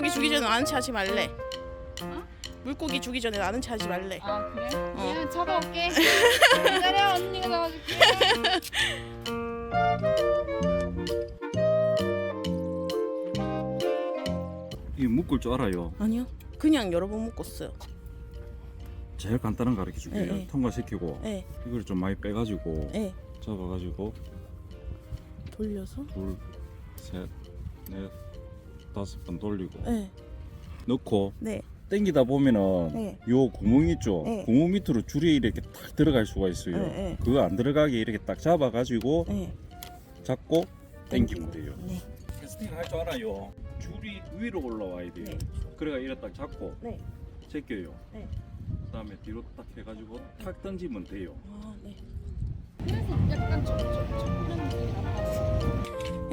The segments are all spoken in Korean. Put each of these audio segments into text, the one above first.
아는 체 하지 말래. 어? 물고기 주기 전에 아는 체 하지 말래. 아 그래? 어. 그냥 잡아올게 기다려 언니가 잡아줄게 이 묶을 줄 알아요. 아니요. 그냥 여러 번 묶었어요. 제일 간단한 거 가르쳐 줄게요. 네, 네. 통과시키고 예, 이걸 좀 많이 빼가지고 예. 잡아가지고 돌려서. 둘, 셋, 넷, 다섯 번 돌리고 예. 넣고 네. 당기다 보면은 네. 요 구멍 있죠. 네. 구멍 밑으로 줄이 이렇게 탁 들어갈 수가 있어요. 네, 네. 그거 안 들어가게 이렇게 딱 잡아가지고 예. 잡고 당기면 돼요. 네. 캐스팅 할 줄 알아요. 줄이 위로 올라와야 돼요. 네. 그래가 이래 딱 잡고 네. 제껴요. 네. 그다음에 뒤로 딱 해가지고 탁 던지면 돼요. 아, 네. 그래서 약간 느낌이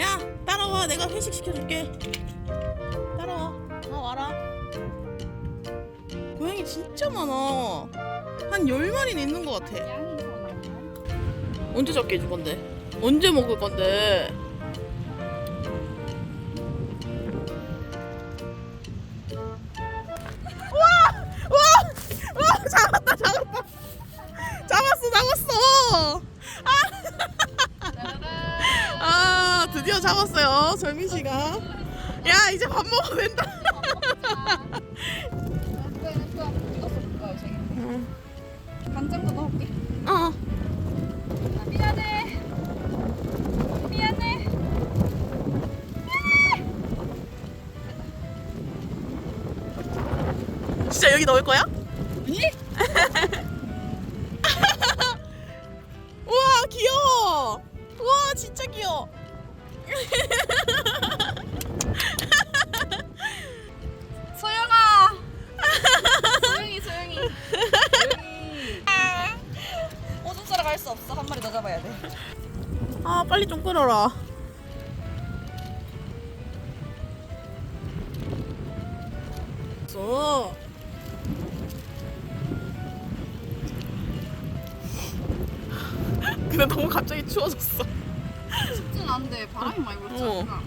야, 따라와. 내가 회식 시켜줄게. 진짜 많아. 한 열마리는 있는 것 같아. 언제 잡게 해줄 건데? 언제 먹을 건데? 와! 와! 와! 잡았다, 잡았다. 잡았어, 잡았어. 짜라란 아, 드디어 잡았어요, 절민 씨가. 야, 이제 밥 먹어도 된다. 여기 넣을 거야? 아니 우와, 귀여워. 우와, 진짜 귀여워. 소영아 소영이 소영이 소영이 오줌 싸러 갈 수 없어 한 마리 더 잡아야 돼 아, 빨리 좀 끌어라. 써. 근데 너무 갑자기 추워졌어. 춥진 않은데 바람이 많이 불지 어. 않나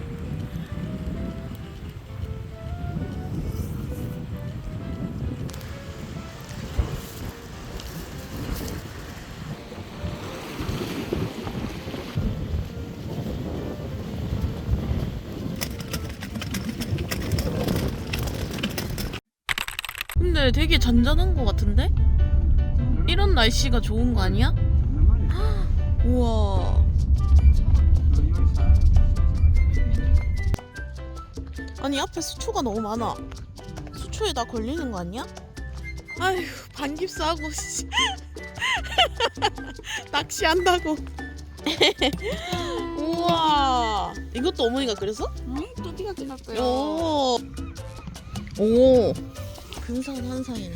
근데 되게 잔잔한 거 같은데? 이런 날씨가 좋은 거 아니야? 우와. 아니 앞에 수초가 너무 많아. 수초에 다 걸리는 거 아니야? 아휴 반깁스하고 씨. 낚시한다고. 우와. 이것도 어머니가 그래서? 응? 또 네가 찍었어요 오. 오. 근사한 한상이네.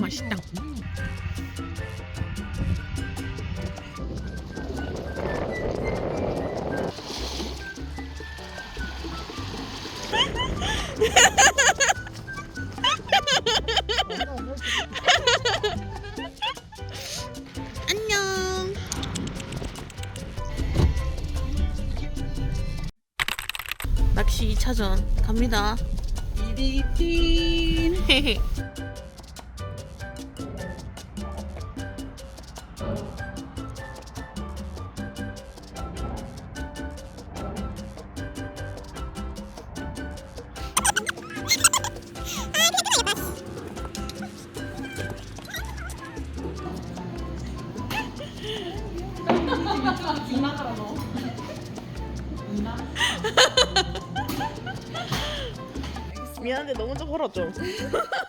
맛있다. 안녕. 낚시 2차전 갑니다. 이리틴 미안한데 너 먼저 걸어 좀.